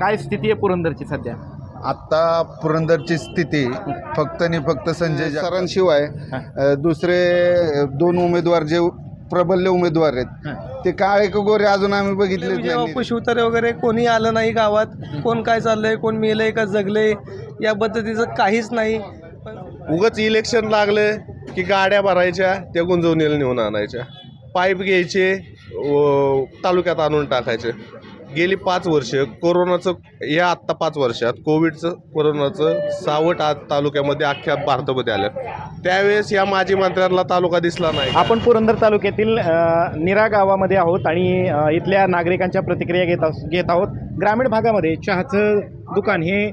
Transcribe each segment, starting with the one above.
काय स्थिती आहे पुरंदरची सध्या? आत्ता पुरंदरची स्थिती फक्त आणि फक्त संजय सरांशिवाय दुसरे दोन उमेदवार जे प्रबल्य उमेदवार आहेत ते काळे का गोरे अजून आम्ही बघितलेच म्हणजे पशुतरे वगैरे कोणी आलं नाही गावात? कोण काय चाललंय? कोण मेलंय का जगलंय? या पद्धतीचं काहीच नाही. उगच इलेक्शन लागलं की गाड्या भरायच्या त्या गुंजवणीला नेऊन आणायच्या. पाईप घ्यायचे तालुक्यात आणून टाकायचे. गेली पाच वर्ष कोरोनाचं या आत्ता पाच वर्षात कोविडचं कोरोनाचं सावट आज तालुक्यामध्ये अख्ख्या भारतामध्ये आलं. त्यावेळेस या माजी मंत्र्यांना तालुका दिसला नाही. आपण पुरंदर तालुक्यातील निरा गावामध्ये आहोत आणि इथल्या नागरिकांच्या प्रतिक्रिया घेत घेत आहोत. ग्रामीण भागामध्ये चहाचं दुकान हे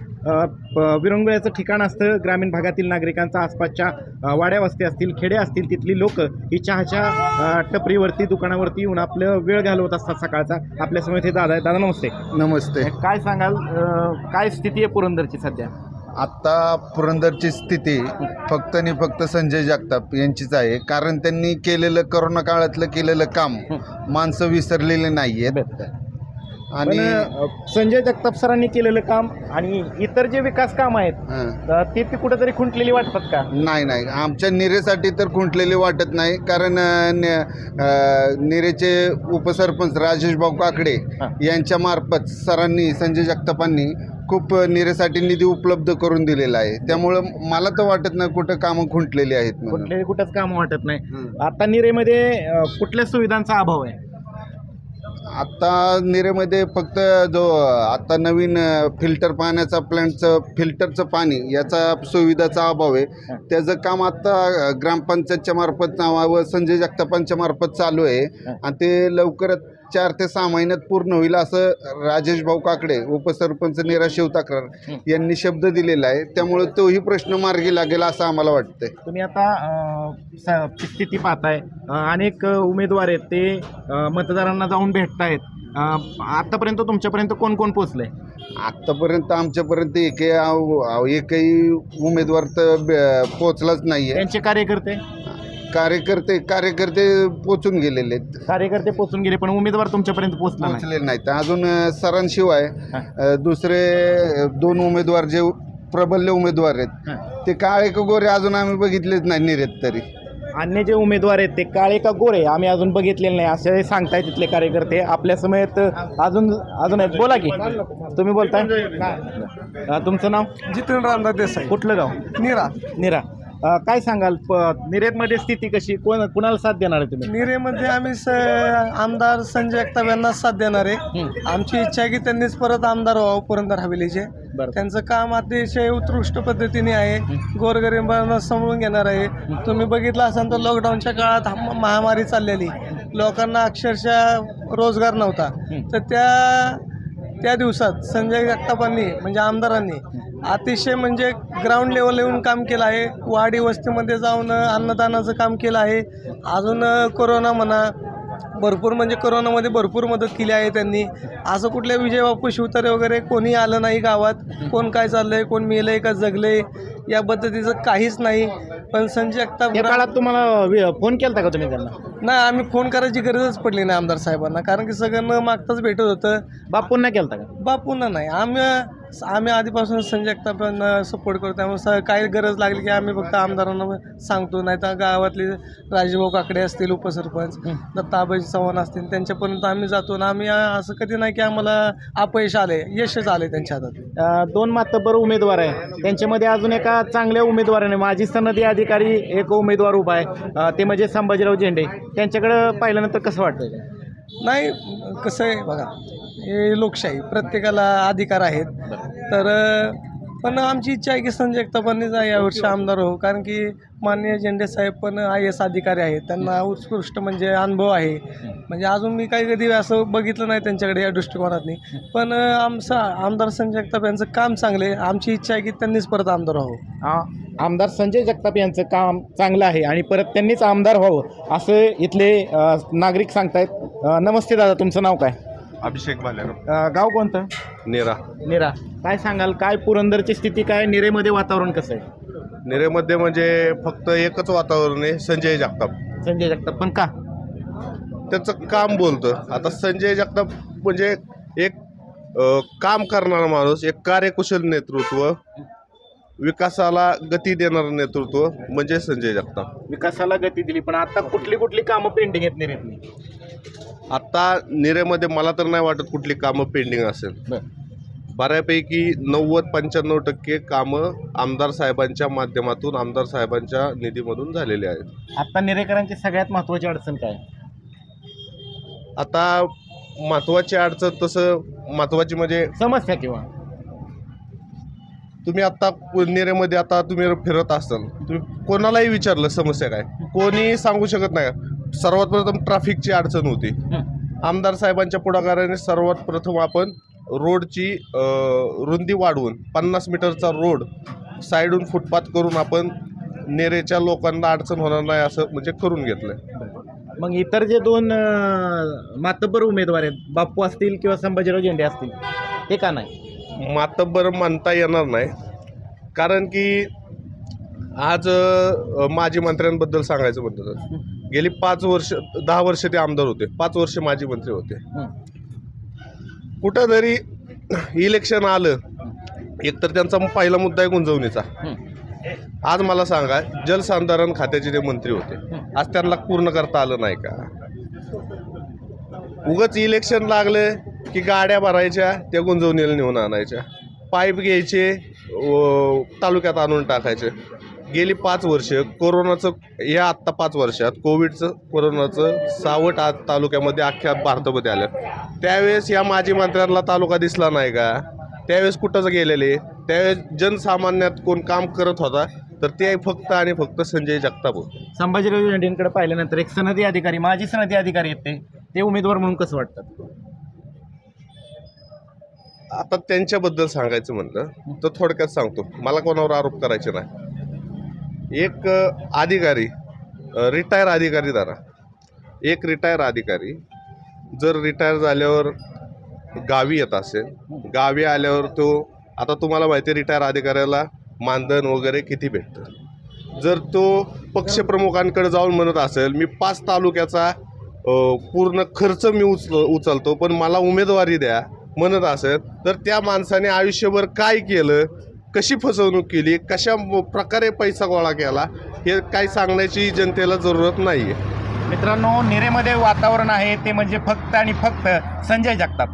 विरंगुळ्याचं ठिकाण असतं. ग्रामीण भागातील नागरिकांचा आसपासच्या वाड्या वस्ती असतील खेडे असतील तिथली लोक ही चहाच्या टपरीवरती दुकानावरती येऊन आपलं वेळ घालवत असतात सकाळचा. आपल्यासमोर हे दादा. दादा नमस्ते. नमस्ते. काय सांगाल? काय स्थिती आहे पुरंदरची सध्या? आत्ता पुरंदरची स्थिती फक्त आणि फक्त संजय जगताप यांचीच आहे. कारण त्यांनी केलेलं करोना काळातलं केलेलं काम माणसं विसरलेले नाही आहेत आणि संजय जगताप सरांनी केलेलं काम आणि इतर जे विकास काम आहेत हं. अ, ते ते कुठेतरी खुंटलेली वाटतात का? नाही नाही. आमच्या निरेसाठी तर खुंटलेले वाटत नाही. कारण अ, न- अ, निरेचे उपसरपंच राजेश भाऊ काकडे हां. यांच्या मार्फत सरांनी संजय जगतापांनी खूप निरेसाठी निधी उपलब्ध करून दिलेला आहे. त्यामुळं मला तर वाटत नाही कुठं कामं खुंटलेली आहेत म्हणून. कुठले कुठंच काम वाटत नाही. आता निरेमध्ये अ, कुठल्या सुविधांचा अभाव आहे? आत्ता निरेमध्ये फक्त जो आता नवीन फिल्टर पाण्याचा प्लॅन्टचं फिल्टरचं पाणी याचा सुविधाचा अभाव आहे. त्याचं काम आत्ता ग्रामपंचायतच्या मार्फत व संजय जगतापांच्या मार्फत चालू आहे. आणि ते लवकरच चार ते सहा महिन्यात पूर्ण होईल असं राजेश भाऊ काकडे उपसरपंच निरा शिवताकरार यांनी शब्द दिलेला आहे. त्यामुळे तोही प्रश्न मार्गी लागेल असं आम्हाला वाटतंय. तुम्ही आता स्थिती पाहताय. अनेक उमेदवार आहेत ते मतदारांना जाऊन भेटतायत. अ, आतापर्यंत तुमच्यापर्यंत कोण कोण पोचलंय आत्तापर्यंत आमच्यापर्यंत एकही आव- एकही उमेदवार तर ब- पोचलाच नाही आहे त्यांचे कार्यकर्ते? कार्यकर्ते कार्यकर्ते पोचून गेलेले आहेत. कार्यकर्ते पोचून गेले पण उमेदवार तुमच्यापर्यंत पोचला नाही. पोचलेले नाहीत. अजून अ, सरांशिवाय हा. अ, दुसरे अ, दोन उमेदवार जे प्रबल्य उमेदवार आहेत हं. ते काळे का गोरे अजून आम्ही बघितलेच नाही निरेत तरी. अन्य जे उमेदवार आहेत ते काळे का गोरे आम्ही अजून बघितलेले नाही. असे सांगताय तिथले कार्यकर्ते. आपल्या समेत अजून अजून आहेत. बोला की. तुम्ही बोलताय. तुमचं नाव? जितेंद्र रामदास देसाई. कुठलं गाव? निरा. निरा. अ, काय सांगाल? प निरेतमध्ये स्थिती कशी? कोण कुणाला साथ देणार आहे तुम्ही? निरेमध्ये आम्ही स आमदार संजय जगताप यांना साथ देणार आहे. हं. आमची इच्छा आहे की त्यांनीच परत आमदार व्हावं पुरंदर हवेलीचे बरं. त्यांचं काम अतिशय उत्कृष्ट पद्धतीने आहे. गोरगरिबांना समजून घेणार आहे. तुम्ही बघितलं असाल तर लॉकडाऊनच्या काळात हा- महामारी चाललेली. लोकांना अक्षरशः रोजगार नव्हता. तर त्या त्या दिवसात संजय जगतापांनी म्हणजे आमदारांनी अतिशय म्हणजे ग्राउंड लेवल येऊन काम केलं आहे. वाडी वस्तीमध्ये जाऊन अन्नदानाचं काम केलं आहे. अजून कोरोना म्हणा भरपूर म्हणजे कोरोनामध्ये भरपूर मदत केली आहे त्यांनी. असं कुठल्या विजय बापू शिवतारे वगैरे कोणी आलं नाही गावात. कोण काय चाललंय कोण मेलंय का जगलंय? या पद्धतीचं काहीच नाही. पण संजय जगताप या काळात तुम्हाला वि- फोन केलता का तुम्ही त्यांना? नाही आम्ही फोन करायची गरजच पडली नाही आमदार साहेबांना. कारण की सगळं न मागताच भेटत होतं. बापूंना नाही केलता का? बापूंना नाही. आम्ही आम्ही आधीपासून संजय जगतापांना सपोर्ट करतो. त्यामुळे स- काही गरज लागली की आम्ही फक्त आमदारांना सांगतो. नाही तर गावातले राजेभाऊ काकडे असतील उपसरपंच दत्ताबाई चव्हाण असतील त्यांच्यापर्यंत आम्ही जातो. आणि आम्ही आ- असं कधी नाही की आम्हाला अपयश आले यशच आले त्यांच्या हातात. अ, दोन मातब्बर उमेदवार आहे. त्यांच्यामध्ये अजून एका चांगल्या उमेदवाराने माजी सनदी अधिकारी एक उमेदवार उभा आहे ते म्हणजे संभाजीराव झेंडे. त्यांच्याकडं पाहिल्यानंतर कसं वाटतं नाही कसं आहे बघा हे लोकशाही प्रत्येकाला अधिकार आहेत. तर पण आमची इच्छा आहे की संजय जगतापांनीच यावर्षी आमदार हो कारण की माननीय झेंडे साहेब पण आय एस अधिकारी आहेत. त्यांना उत्कृष्ट म्हणजे अनुभव आहे. म्हणजे अजून मी काही कधी असं बघितलं नाही त्यांच्याकडे या दृष्टिकोनातनी. पण आमचं आमदार संजय जगताप यांचं काम चांगले आहे. आमची इच्छा आहे की त्यांनीच परत आमदार व्हावं. आ- आमदार संजय जगताप यांचं काम चांगलं आहे आणि परत त्यांनीच आमदार व्हावं असं इथले नागरिक सांगतायत. नमस्ते दादा तुमचं नाव काय? अभिषेक अ, गाव कोणतं? नेरा. निरा. काय सांगाल काय पुरंदरची स्थिती काय? निरेमध्ये वातावरण कसं आहे? नेरेमध्ये म्हणजे फक्त एकच वातावरण आहे संजय जगताप. संजय जगताप. पण का? त्याचं काम बोलतं आता संजय जगताप म्हणजे एक अ, काम करणारा माणूस एक कार्यकुशल नेतृत्व विकासाला गती देणारं नेतृत्व म्हणजे संजय जगताप. विकासाला गती दिली पण आता कुठली कुठली कामं पेंडिंग आहेत निरेतली आता निरेमध्ये मला तर नाही वाटत कुठली कामं पेंडिंग असेल. बऱ्यापैकी नव्वद पंच्याण्णव टक्के कामं आमदार साहेबांच्या माध्यमातून आमदार साहेबांच्या निधीमधून झालेली आहेत. आता निरेकरांची सगळ्यात महत्वाची अडचण काय? आता महत्त्वाची अडचण तसं महत्त्वाची म्हणजे समस्या किंवा? तुम्ही आता नेरेमध्ये आता तुम्ही फिरत असाल तुम्ही कोणालाही विचारलं समस्या काय? कोणी सांगू शकत नाही. सर्वात प्रथम ट्रॅफिकची अडचण होती. आमदार साहेबांच्या पुढाकाराने सर्वात प्रथम आपण रोडची रुंदी वाढवून पन्नास मीटरचा रोड साईडून फुटपाथ करून आपण नेरेच्या लोकांना अडचण होणार नाही असं म्हणजे करून घेतलं मग इतर जे दोन मातब्बर उमेदवार आहेत बाप्पू असतील किंवा संभाजीराव झेंडे असतील ते का नाही? मातब्बर मानता येणार नाही. कारण की आज माजी मंत्र्यांबद्दल सांगायचं म्हटलं तर गेली पाच वर्ष दहा वर्ष ते आमदार होते. पाच वर्ष माजी मंत्री होते. कुठं जरी इलेक्शन आलं एकतर त्यांचा पहिला मुद्दा आहे गुंजवणीचा. आज मला सांगा जलसंधारण खात्याचे जे मंत्री होते आज त्यांना पूर्ण करता आलं नाही का? उगच इलेक्शन लागलं की गाड्या भरायच्या त्या गुंजवणीला नेऊन आणायच्या. पाईप घ्यायचे तालुक्यात आणून टाकायचे. गेली पाच वर्ष कोरोनाचं या आत्ता पाच वर्षात कोविडचं कोरोनाचं सावट आज तालुक्यामध्ये अख्ख्या भारतामध्ये आलं. त्यावेळेस या माजी मंत्र्यांना तालुका दिसला नाही का? त्यावेळेस कुठंच गेलेले? त्यावेळेस जनसामान्यात कोण काम करत होता? तर ते फक्त आणि फक्त संजय जगताप होते. संभाजीराव झेंडेंकडे पाहिल्यानंतर एक सनदी अधिकारी माजी सनदी अधिकारी आहेत ते. ते उमेदवार म्हणून कसं वाटतात? आता त्यांच्याबद्दल सांगायचं म्हणलं तर थोडक्यात सांगतो. मला कोणावर आरोप करायचे नाही. एक अधिकारी रिटायर अधिकारी धरा. एक रिटायर अधिकारी जर रिटायर झाल्यावर गावी येत असेल गावी आल्यावर तो आता तुम्हाला माहिती आहे रिटायर अधिकाऱ्याला मानधन वगैरे किती भेटतं. जर तो पक्षप्रमुखांकडे जाऊन म्हणत असेल मी पाच तालुक्याचा पूर्ण खर्च मी उचल उचलतो पण मला उमेदवारी द्या म्हणत असेल तर त्या माणसाने आयुष्यभर काय केलं? कशी फसवणूक केली कशा प्रकारे पैसा गोळा केला हे काही सांगण्याची जनतेला जरूरत नाही आहे मित्रांनो निरेमध्ये वातावरण आहे ते म्हणजे फक्त आणि फक्त संजय जगताप.